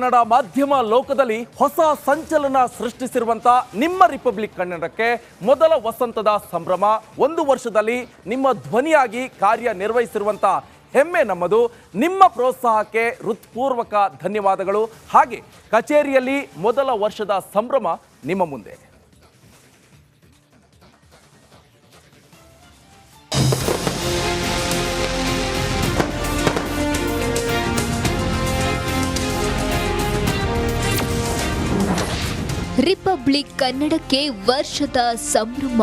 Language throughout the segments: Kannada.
ಕನ್ನಡ ಮಾಧ್ಯಮ ಲೋಕದಲ್ಲಿ ಹೊಸ ಸಂಚಲನ ಸೃಷ್ಟಿಸಿರುವಂತ ನಿಮ್ಮ ರಿಪಬ್ಲಿಕ್ ಕನ್ನಡಕ್ಕೆ ಮೊದಲ ವಸಂತದ ಸಂಭ್ರಮ. ಒಂದು ವರ್ಷದಲ್ಲಿ ನಿಮ್ಮ ಧ್ವನಿಯಾಗಿ ಕಾರ್ಯನಿರ್ವಹಿಸಿರುವಂತ ಹೆಮ್ಮೆ ನಮ್ಮದು. ನಿಮ್ಮ ಪ್ರೋತ್ಸಾಹಕ್ಕೆ ಹೃತ್ಪೂರ್ವಕ ಧನ್ಯವಾದಗಳು. ಹಾಗೆ ಕಚೇರಿಯಲ್ಲಿ ಮೊದಲ ವರ್ಷದ ಸಂಭ್ರಮ ನಿಮ್ಮ ಮುಂದೆ. ರಿಪಬ್ಲಿಕ್ ಕನ್ನಡಕ್ಕೆ ವರ್ಷದ ಸಂಭ್ರಮ.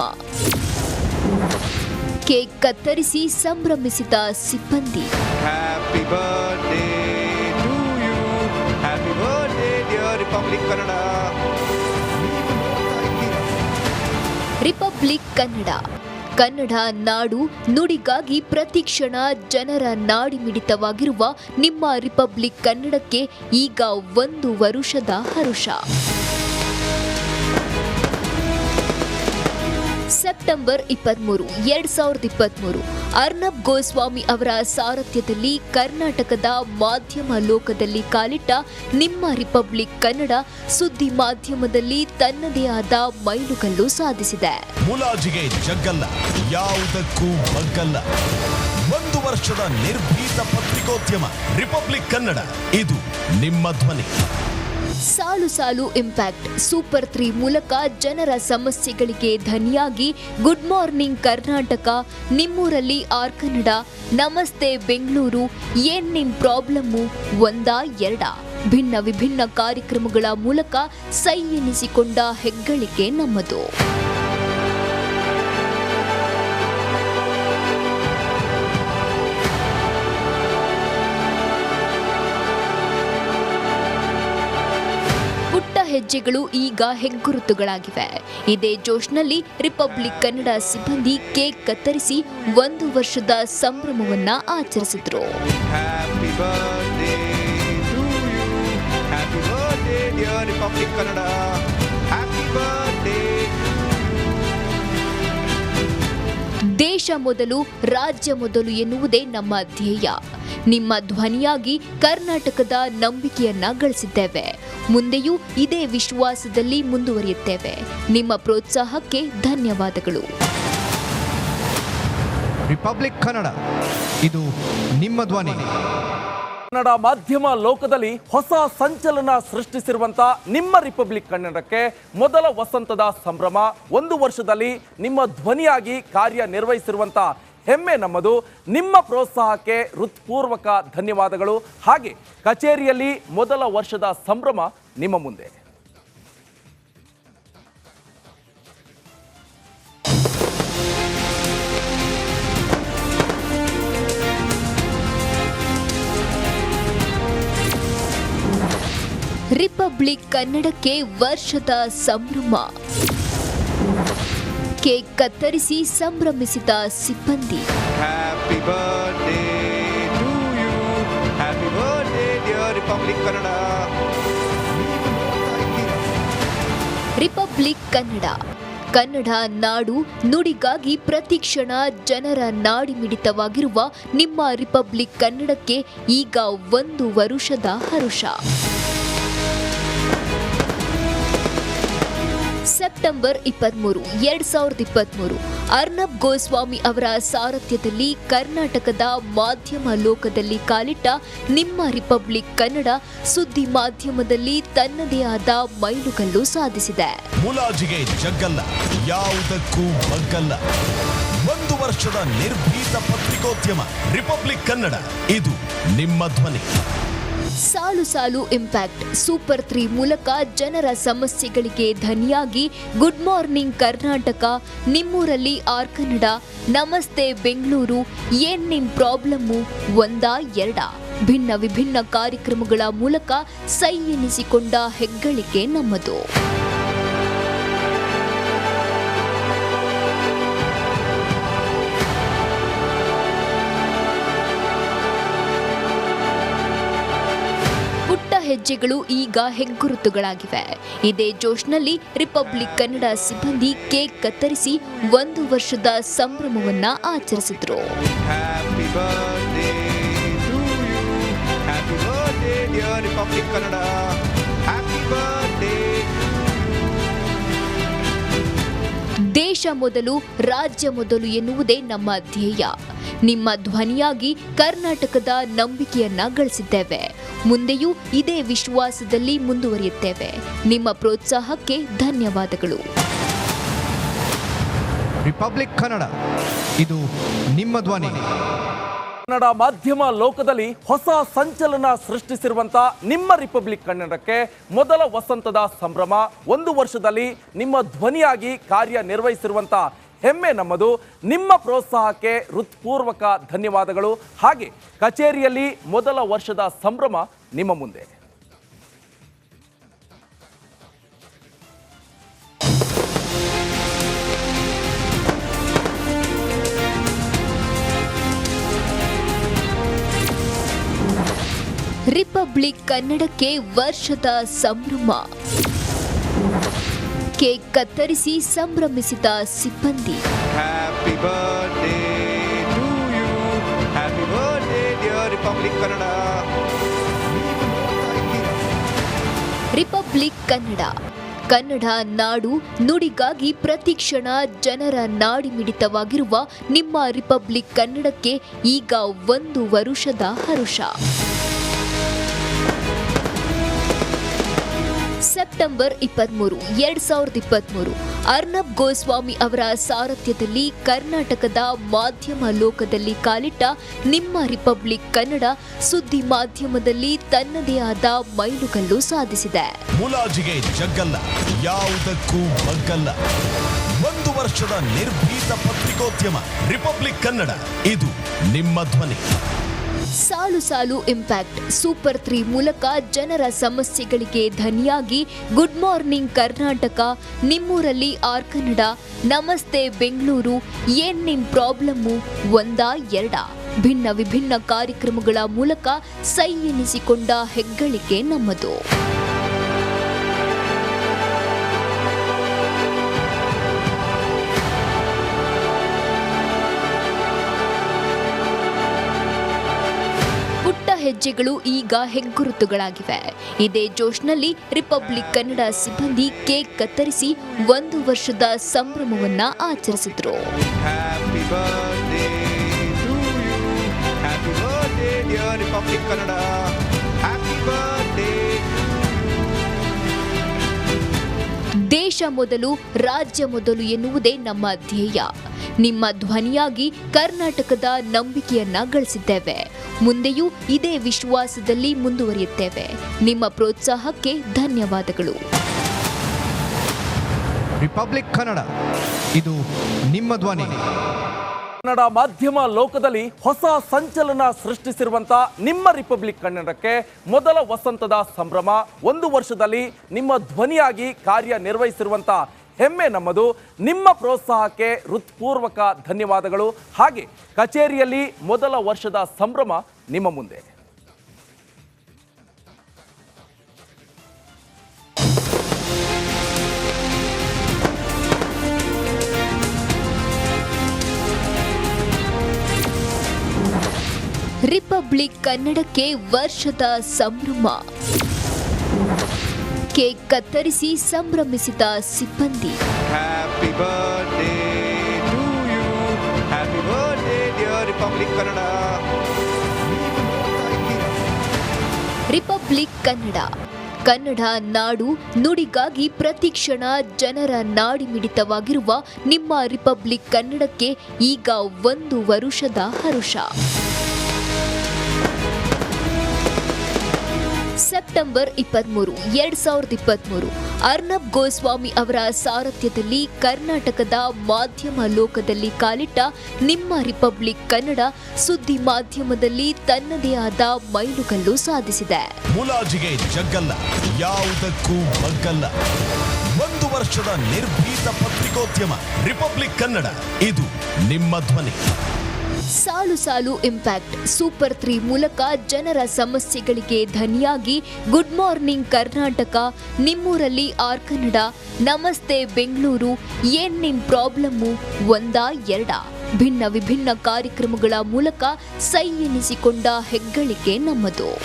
ಕೇಕ್ ಕತ್ತರಿಸಿ ಸಂಭ್ರಮಿಸಿದ ಸಿಬ್ಬಂದಿ. ರಿಪಬ್ಲಿಕ್ ಕನ್ನಡ ಕನ್ನಡ ನಾಡು ನುಡಿಗಾಗಿ ಪ್ರತಿಕ್ಷಣ ಜನರ ನಾಡಿಮಿಡಿತವಾಗಿರುವ ನಿಮ್ಮ ರಿಪಬ್ಲಿಕ್ ಕನ್ನಡಕ್ಕೆ ಈಗ ಒಂದು ವರುಷದ ಹರುಷ. ಸೆಪ್ಟೆಂಬರ್ ಇಪ್ಪತ್ಮೂರು, ಎರಡ್ ಸಾವಿರದ ಇಪ್ಪತ್ಮೂರು. ಅರ್ನಬ್ ಗೋಸ್ವಾಮಿ ಅವರ ಸಾರಥ್ಯದಲ್ಲಿ ಕರ್ನಾಟಕದ ಮಾಧ್ಯಮ ಲೋಕದಲ್ಲಿ ಕಾಲಿಟ್ಟ ನಿಮ್ಮ ರಿಪಬ್ಲಿಕ್ ಕನ್ನಡ ಸುದ್ದಿ ಮಾಧ್ಯಮದಲ್ಲಿ ತನ್ನದೇ ಆದ ಮೈಲುಗಲ್ಲು ಸಾಧಿಸಿದೆ. ಮುಲಾಜಿಗೆ ಜಗ್ಗಲ್ಲ, ಯಾವುದಕ್ಕೂ ಬಗ್ಗಲ್ಲ. ಒಂದು ವರ್ಷದ ನಿರ್ಭೀತ ಪತ್ರಿಕೋದ್ಯಮ, ರಿಪಬ್ಲಿಕ್ ಕನ್ನಡ. ಇದು ನಿಮ್ಮ ಧ್ವನಿ. ಸಾಲು ಸಾಲು ಇಂಪ್ಯಾಕ್ಟ್. ಸೂಪರ್ ತ್ರೀ ಮೂಲಕ ಜನರ ಸಮಸ್ಯೆಗಳಿಗೆ ಧನಿಯಾಗಿ ಗುಡ್ ಮಾರ್ನಿಂಗ್ ಕರ್ನಾಟಕ, ನಿಮ್ಮೂರಲ್ಲಿ ಆರ್ ಕನ್ನಡ, ನಮಸ್ತೆ ಬೆಂಗಳೂರು, ಏನ್ ನಿಮ್ ಪ್ರಾಬ್ಲಮ್ಮು? ಒಂದಾ, ಎರಡ. ಭಿನ್ನ ವಿಭಿನ್ನ ಕಾರ್ಯಕ್ರಮಗಳ ಮೂಲಕ ಸೈ ಎನಿಸಿಕೊಂಡ ಹೆಗ್ಗಳಿಕೆ ನಮ್ಮದು. ಹೆಜ್ಜೆಗಳು ಈಗ ಹೆಗ್ಗುರುತುಗಳಾಗಿವೆ. ಇದೇ ಜೋಶ್ನಲ್ಲಿ ರಿಪಬ್ಲಿಕ್ ಕನ್ನಡ ಸಿಬ್ಬಂದಿ ಕೇಕ್ ಕತ್ತರಿಸಿ ಒಂದು ವರ್ಷದ ಸಂಭ್ರಮವನ್ನ ಆಚರಿಸಿದ್ರು. ದೇಶ ಮೊದಲು, ರಾಜ್ಯ ಮೊದಲು ಎನ್ನುವುದೇ ನಮ್ಮ ಧ್ಯೇಯ. ನಿಮ್ಮ ಧ್ವನಿಯಾಗಿ ಕರ್ನಾಟಕದ ನಂಬಿಕೆಯನ್ನ ಗಳಿಸಿದ್ದೇವೆ. ಮುಂದೆಯೂ ಇದೇ ವಿಶ್ವಾಸದಲ್ಲಿ ಮುಂದುವರಿಯುತ್ತೇವೆ. ನಿಮ್ಮ ಪ್ರೋತ್ಸಾಹಕ್ಕೆ ಧನ್ಯವಾದಗಳು. ರಿಪಬ್ಲಿಕ್ ಕನ್ನಡ, ಇದು ನಿಮ್ಮ ಧ್ವನಿ. ಕನ್ನಡ ಮಾಧ್ಯಮ ಲೋಕದಲ್ಲಿ ಹೊಸ ಸಂಚಲನ ಸೃಷ್ಟಿಸಿರುವಂತ ನಿಮ್ಮ ರಿಪಬ್ಲಿಕ್ ಕನ್ನಡಕ್ಕೆ ಮೊದಲ ವಸಂತದ ಸಂಭ್ರಮ. ಒಂದು ವರ್ಷದಲ್ಲಿ ನಿಮ್ಮ ಧ್ವನಿಯಾಗಿ ಕಾರ್ಯನಿರ್ವಹಿಸಿರುವಂತ ಹೆಮ್ಮೆ ನಮ್ಮದು. ನಿಮ್ಮ ಪ್ರೋತ್ಸಾಹಕ್ಕೆ ಹೃತ್ಪೂರ್ವಕ ಧನ್ಯವಾದಗಳು. ಹಾಗೆ ಕಚೇರಿಯಲ್ಲಿ ಮೊದಲ ವರ್ಷದ ಸಂಭ್ರಮ ನಿಮ್ಮ ಮುಂದೆ. ರಿಪಬ್ಲಿಕ್ ಕನ್ನಡಕ್ಕೆ ವರ್ಷದ ಸಂಭ್ರಮ. ಕೇಕ್ ಕತ್ತರಿಸಿ ಸಂಭ್ರಮಿಸಿದ ಸಿಬ್ಬಂದಿ. ರಿಪಬ್ಲಿಕ್ ಕನ್ನಡ ಕನ್ನಡ ನಾಡು ನುಡಿಗಾಗಿ ಪ್ರತಿಕ್ಷಣ ಜನರ ನಾಡಿಮಿಡಿತವಾಗಿರುವ ನಿಮ್ಮ ರಿಪಬ್ಲಿಕ್ ಕನ್ನಡಕ್ಕೆ ಈಗ ಒಂದು ವರುಷದ ಹರುಷ. ಸೆಪ್ಟೆಂಬರ್ ಇಪ್ಪತ್ಮೂರು, ಎರಡ್ ಸಾವಿರದ ಇಪ್ಪತ್ಮೂರು. ಅರ್ನಬ್ ಗೋಸ್ವಾಮಿ ಅವರ ಸಾರಥ್ಯದಲ್ಲಿ ಕರ್ನಾಟಕದ ಮಾಧ್ಯಮ ಲೋಕದಲ್ಲಿ ಕಾಲಿಟ್ಟ ನಿಮ್ಮ ರಿಪಬ್ಲಿಕ್ ಕನ್ನಡ ಸುದ್ದಿ ಮಾಧ್ಯಮದಲ್ಲಿ ತನ್ನದೇ ಆದ ಮೈಲುಗಲ್ಲು ಸಾಧಿಸಿದೆ. ಮುಲಾಜಿಗೆ ಜಗ್ಗಲ್ಲ, ಯಾವುದಕ್ಕೂ ಬಗ್ಗಲ್ಲ. ಒಂದು ವರ್ಷದ ನಿರ್ಭೀತ ಪತ್ರಿಕೋದ್ಯಮ, ರಿಪಬ್ಲಿಕ್ ಕನ್ನಡ. ಇದು ನಿಮ್ಮ ಧ್ವನಿ. ಸಾಲು ಸಾಲು ಇಂಪ್ಯಾಕ್ಟ್ ಸೂಪರ್ ತ್ರೀ ಮೂಲಕ ಜನರ ಸಮಸ್ಯೆಗಳಿಗೆ ಧನಿಯಾಗಿ ಗುಡ್ ಮಾರ್ನಿಂಗ್ ಕರ್ನಾಟಕ. ನಿಮ್ಮೂರಲ್ಲಿ ಆರ್ ಕನ್ನಡ. ನಮಸ್ತೆ ಬೆಂಗಳೂರು. ಏನ್ ನಿಮ್ ಪ್ರಾಬ್ಲಮ್ಮು ಒಂದಾ ಎರಡ? ಭಿನ್ನ ವಿಭಿನ್ನ ಕಾರ್ಯಕ್ರಮಗಳ ಮೂಲಕ ಸೈ ಎನಿಸಿಕೊಂಡ ಹೆಗ್ಗಳಿಕೆ ನಮ್ಮದು. ಹೆಜ್ಜೆಗಳು ಈಗ ಹೆಗ್ಗುರುತುಗಳಾಗಿವೆ. ಇದೇ ಜೋಶ್ನಲ್ಲಿ ರಿಪಬ್ಲಿಕ್ ಕನ್ನಡ ಸಿಬ್ಬಂದಿ ಕೇಕ್ ಕತ್ತರಿಸಿ ಒಂದು ವರ್ಷದ ಸಂಭ್ರಮವನ್ನ ಆಚರಿಸಿದ್ರು. ದೇಶ ಮೊದಲು, ರಾಜ್ಯ ಮೊದಲು ಎನ್ನುವುದೇ ನಮ್ಮ ಧ್ಯೇಯ. ನಿಮ್ಮ ಧ್ವನಿಯಾಗಿ ಕರ್ನಾಟಕದ ನಂಬಿಕೆಯನ್ನ ಗಳಿಸಿದ್ದೇವೆ. ಮುಂದೆಯೂ ಇದೇ ವಿಶ್ವಾಸದಲ್ಲಿ ಮುಂದುವರಿಯುತ್ತೇವೆ. ನಿಮ್ಮ ಪ್ರೋತ್ಸಾಹಕ್ಕೆ ಧನ್ಯವಾದಗಳು. ರಿಪಬ್ಲಿಕ್ ಕನ್ನಡ, ಇದು ನಿಮ್ಮ ಧ್ವನಿ. ಕನ್ನಡ ಮಾಧ್ಯಮ ಲೋಕದಲ್ಲಿ ಹೊಸ ಸಂಚಲನ ಸೃಷ್ಟಿಸಿರುವಂತ ನಿಮ್ಮ ರಿಪಬ್ಲಿಕ್ ಕನ್ನಡಕ್ಕೆ ಮೊದಲ ವಸಂತದ ಸಂಭ್ರಮ. ಒಂದು ವರ್ಷದಲ್ಲಿ ನಿಮ್ಮ ಧ್ವನಿಯಾಗಿ ಕಾರ್ಯನಿರ್ವಹಿಸಿರುವಂತ ಹೆಮ್ಮೆ ನಮ್ಮದು. ನಿಮ್ಮ ಪ್ರೋತ್ಸಾಹಕ್ಕೆ ಹೃತ್ಪೂರ್ವಕ ಧನ್ಯವಾದಗಳು. ಹಾಗೆ ಕಚೇರಿಯಲ್ಲಿ ಮೊದಲ ವರ್ಷದ ಸಂಭ್ರಮ ನಿಮ್ಮ ಮುಂದೆ. ರಿಪಬ್ಲಿಕ್ ಕನ್ನಡಕ್ಕೆ ವರ್ಷದ ಸಂಭ್ರಮ. ಕೇಕ್ ಕತ್ತರಿಸಿ ಸಂಭ್ರಮಿಸಿದ ಸಿಬ್ಬಂದಿ. ರಿಪಬ್ಲಿಕ್ ಕನ್ನಡ ಕನ್ನಡ ನಾಡು ನುಡಿಗಾಗಿ ಪ್ರತಿಕ್ಷಣ ಜನರ ನಾಡಿ ಮಿಡಿತವಾಗಿರುವ ನಿಮ್ಮ ರಿಪಬ್ಲಿಕ್ ಕನ್ನಡಕ್ಕೆ ಈಗ ಒಂದು ವರುಷದ ಹರುಷ. ಸೆಪ್ಟೆಂಬರ್ ಇಪ್ಪತ್ಮೂರು, ಎರಡ್ ಸಾವಿರದ ಇಪ್ಪತ್ಮೂರು. ಅರ್ನಬ್ ಗೋಸ್ವಾಮಿ ಅವರ ಸಾರಥ್ಯದಲ್ಲಿ ಕರ್ನಾಟಕದ ಮಾಧ್ಯಮ ಲೋಕದಲ್ಲಿ ಕಾಲಿಟ್ಟ ನಿಮ್ಮ ರಿಪಬ್ಲಿಕ್ ಕನ್ನಡ ಸುದ್ದಿ ಮಾಧ್ಯಮದಲ್ಲಿ ತನ್ನದೇ ಆದ ಮೈಲುಗಲ್ಲು ಸಾಧಿಸಿದೆ. ಮುಲಾಜಿಗೆ ಜಗ್ಗಲ್ಲ, ಯಾವುದಕ್ಕೂ ಬಗ್ಗಲ್ಲ. ಒಂದು ವರ್ಷದ ನಿರ್ಭೀತ ಪತ್ರಿಕೋದ್ಯಮ ರಿಪಬ್ಲಿಕ್ ಕನ್ನಡ, ಇದು ನಿಮ್ಮ ಧ್ವನಿ. ಸಾಲು ಸಾಲು ಇಂಪ್ಯಾಕ್ಟ್. ಸೂಪರ್ ತ್ರೀ ಮೂಲಕ ಜನರ ಸಮಸ್ಯೆಗಳಿಗೆ ಧನಿಯಾಗಿ ಗುಡ್ ಮಾರ್ನಿಂಗ್ ಕರ್ನಾಟಕ, ನಿಮ್ಮೂರಲ್ಲಿ ಆರ್ ಕನ್ನಡ, ನಮಸ್ತೆ ಬೆಂಗಳೂರು, ಏನ್ ನಿಮ್ ಪ್ರಾಬ್ಲಮ್ಮು? ಒಂದಾ, ಎರಡ. ಭಿನ್ನ ವಿಭಿನ್ನ ಕಾರ್ಯಕ್ರಮಗಳ ಮೂಲಕ ಸೈ ಎನಿಸಿಕೊಂಡ ಹೆಗ್ಗಳಿಕೆ ನಮ್ಮದು. ಹೆಜ್ಜೆಗಳು ಈಗ ಹೆಗ್ಗುರುತುಗಳಾಗಿವೆ. ಇದೇ ಜೋಶ್ನಲ್ಲಿ ರಿಪಬ್ಲಿಕ್ ಕನ್ನಡ ಸಿಬ್ಬಂದಿ ಕೇಕ್ ಕತ್ತರಿಸಿ ಒಂದು ವರ್ಷದ ಸಂಭ್ರಮವನ್ನ ಆಚರಿಸಿದ್ರು. ದೇಶ ಮೊದಲು, ರಾಜ್ಯ ಮೊದಲು ಎನ್ನುವುದೇ ನಮ್ಮ ಧ್ಯೇಯ. ನಿಮ್ಮ ಧ್ವನಿಯಾಗಿ ಕರ್ನಾಟಕದ ನಂಬಿಕೆಯನ್ನ ಗಳಿಸಿದ್ದೇವೆ. ಮುಂದೆಯೂ ಇದೇ ವಿಶ್ವಾಸದಲ್ಲಿ ಮುಂದುವರಿಯುತ್ತೇವೆ. ನಿಮ್ಮ ಪ್ರೋತ್ಸಾಹಕ್ಕೆ ಧನ್ಯವಾದಗಳು. ರಿಪಬ್ಲಿಕ್ ಕನ್ನಡ, ಇದು ನಿಮ್ಮ ಧ್ವನಿ. ಕನ್ನಡ ಮಾಧ್ಯಮ ಲೋಕದಲ್ಲಿ ಹೊಸ ಸಂಚಲನ ಸೃಷ್ಟಿಸಿರುವಂಥ ನಿಮ್ಮ ರಿಪಬ್ಲಿಕ್ ಕನ್ನಡಕ್ಕೆ ಮೊದಲ ವಸಂತದ ಸಂಭ್ರಮ. ಒಂದು ವರ್ಷದಲ್ಲಿ ನಿಮ್ಮ ಧ್ವನಿಯಾಗಿ ಕಾರ್ಯನಿರ್ವಹಿಸಿರುವಂತ ಹೆಮ್ಮೆ ನಮ್ಮದು. ನಿಮ್ಮ ಪ್ರೋತ್ಸಾಹಕ್ಕೆ ಹೃತ್ಪೂರ್ವಕ ಧನ್ಯವಾದಗಳು. ಹಾಗೆ ಕಚೇರಿಯಲ್ಲಿ ಮೊದಲ ವರ್ಷದ ಸಂಭ್ರಮ ನಿಮ್ಮ ಮುಂದೆ. ರಿಪಬ್ಲಿಕ್ ಕನ್ನಡಕ್ಕೆ ವರ್ಷದ ಸಂಭ್ರಮ. ಕೇಕ್ ಕತ್ತರಿಸಿ ಸಂಭ್ರಮಿಸಿದ ಸಿಬ್ಬಂದಿ. ರಿಪಬ್ಲಿಕ್ ಕನ್ನಡ ಕನ್ನಡ ನಾಡು ನುಡಿಗಾಗಿ ಪ್ರತಿಕ್ಷಣ ಜನರ ನಾಡಿ ಮಿಡಿತವಾಗಿರುವ ನಿಮ್ಮ ರಿಪಬ್ಲಿಕ್ ಕನ್ನಡಕ್ಕೆ ಈಗ ಒಂದು ವರುಷದ ಹರುಷ. ಸೆಪ್ಟೆಂಬರ್ ಇಪ್ಪತ್ಮೂರು, ಎರಡ್ ಸಾವಿರದ ಇಪ್ಪತ್ಮೂರು. ಅರ್ನಬ್ ಗೋಸ್ವಾಮಿ ಅವರ ಸಾರಥ್ಯದಲ್ಲಿ ಕರ್ನಾಟಕದ ಮಾಧ್ಯಮ ಲೋಕದಲ್ಲಿ ಕಾಲಿಟ್ಟ ನಿಮ್ಮ ರಿಪಬ್ಲಿಕ್ ಕನ್ನಡ ಸುದ್ದಿ ಮಾಧ್ಯಮದಲ್ಲಿ ತನ್ನದೇ ಆದ ಮೈಲುಗಲ್ಲು ಸಾಧಿಸಿದೆ. ಮುಲಾಜಿಗೆ ಜಗ್ಗಲ್ಲ, ಯಾವುದಕ್ಕೂ ಬಗ್ಗಲ್ಲ. ಒಂದು ವರ್ಷದ ನಿರ್ಭೀತ ಪತ್ರಿಕೋದ್ಯಮ, ರಿಪಬ್ಲಿಕ್ ಕನ್ನಡ, ಇದು ನಿಮ್ಮ ಧ್ವನಿ. ಸಾಲು ಸಾಲು ಇಂಪ್ಯಾಕ್ಟ್ ಸೂಪರ್ ತ್ರೀ ಮೂಲಕ ಜನರ ಸಮಸ್ಯೆಗಳಿಗೆ ಧನಿಯಾಗಿ ಗುಡ್ ಮಾರ್ನಿಂಗ್ ಕರ್ನಾಟಕ. ನಿಮ್ಮೂರಲ್ಲಿ ಆರ್ ಕನ್ನಡ. ನಮಸ್ತೆ ಬೆಂಗಳೂರು. ಏನ್ ನಿಮ್ ಪ್ರಾಬ್ಲಮ್ಮು ಒಂದಾ, ಎರಡ. ಭಿನ್ನ ವಿಭಿನ್ನ ಕಾರ್ಯಕ್ರಮಗಳ ಮೂಲಕ ಸೈ ಎನಿಸಿಕೊಂಡ ಹೆಗ್ಗಳಿಕೆ ನಮ್ಮದು.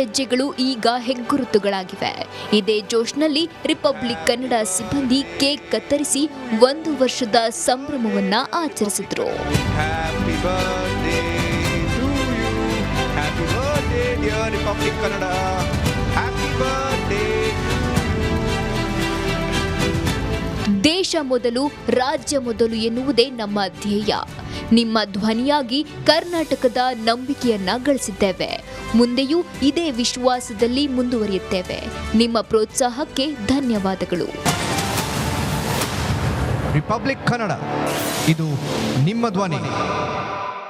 ಹೆಜ್ಜೆಗಳು ಈಗ ಹೆಗ್ಗುರುತುಗಳಾಗಿವೆ. ಇದೇ ಜೋಶ್ನಲ್ಲಿ ರಿಪಬ್ಲಿಕ್ ಕನ್ನಡ ಸಿಬ್ಬಂದಿ ಕೇಕ್ ಕತ್ತರಿಸಿ ಒಂದು ವರ್ಷದ ಸಂಭ್ರಮವನ್ನ ಆಚರಿಸಿದ್ರು. Happy ದೇಶ ಮೊದಲು, ರಾಜ್ಯ ಮೊದಲು ಎನ್ನುವುದೇ ನಮ್ಮ ಧ್ಯೇಯ. ನಿಮ್ಮ ಧ್ವನಿಯಾಗಿ ಕರ್ನಾಟಕದ ನಂಬಿಕೆಯನ್ನ ಗಳಿಸಿದ್ದೇವೆ. ಮುಂದೆಯೂ ಇದೇ ವಿಶ್ವಾಸದಲ್ಲಿ ಮುಂದುವರಿಯುತ್ತೇವೆ. ನಿಮ್ಮ ಪ್ರೋತ್ಸಾಹಕ್ಕೆ ಧನ್ಯವಾದಗಳು. ರಿಪಬ್ಲಿಕ್ ಕನ್ನಡ ಇದು ನಿಮ್ಮ ಧ್ವನಿ.